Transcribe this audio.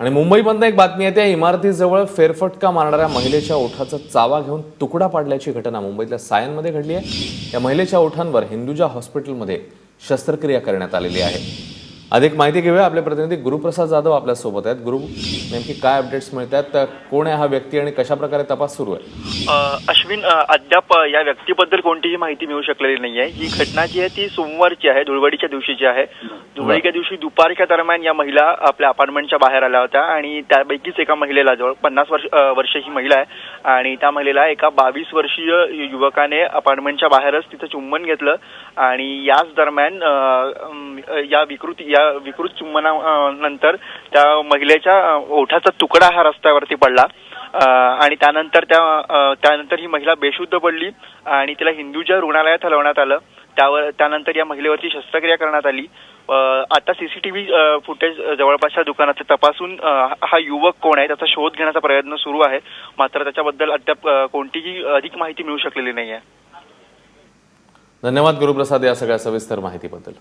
आणि मुंबईमधनं एक बातमी आहे त्या इमारतीजवळ फेरफटका मारणाऱ्या महिलेच्या ओठाचा चावा घेऊन तुकडा पाडल्याची घटना मुंबईतल्या सायनमध्ये घडली आहे. या महिलेच्या ओठांवर हिंदुजा हॉस्पिटलमध्ये शस्त्रक्रिया करण्यात आलेली आहे. अधिक माहिती घेऊया. आपले प्रतिनिधी गुरुप्रसाद जाधव आपल्यासोबत आहेत. गुरु नेमकी काय अपडेट्स मिळत आहेत कोण आहे हा व्यक्ती आणि कशा प्रकारे तपास सुरू आहे? अश्विन अद्याप या व्यक्तीबद्दल कोणतीही माहिती मिळू शकलेली नाही आहे ही घटना जी आहे ती सोमवारची आहे धुळवडीच्या दिवशीची आहे. धुळवडीच्या दिवशी दुपारच्या दरम्यान या महिला आपल्या अपार्टमेंटच्या बाहेर आल्या होत्या आणि त्यापैकीच एका महिलेला जवळ पन्नास वर्ष वर्ष ही महिला आहे. आणि त्या महिलेला एका बावीस वर्षीय युवकाने अपार्टमेंटच्या बाहेरच तिचं चुंबन घेतलं. आणि याच दरम्यान या विकृत या विकृत चुंबना नंतर त्या महिलेच्या ओठाचा तुकडा हा रस्त्यावरती पडला. आणि त्यानंतर त्या त्यानंतर ही महिला बेशुद्ध पडली आणि तिला हिंदूच्या रुग्णालयात हलवण्यात आलं त्यावर त्यानंतर या महिलेवरती शस्त्रक्रिया करण्यात आली. आता सीसीटीव्ही फुटेज जवळपासच्या दुकानात तपासून हा युवक कोण आहे त्याचा शोध घेण्याचा प्रयत्न सुरू आहे. मात्र त्याच्याबद्दल अद्याप कोणतीही अधिक माहिती मिळू शकलेली नाही आहे धन्यवाद गुरुप्रसाद या सगळ्या सविस्तर माहितीबद्दल.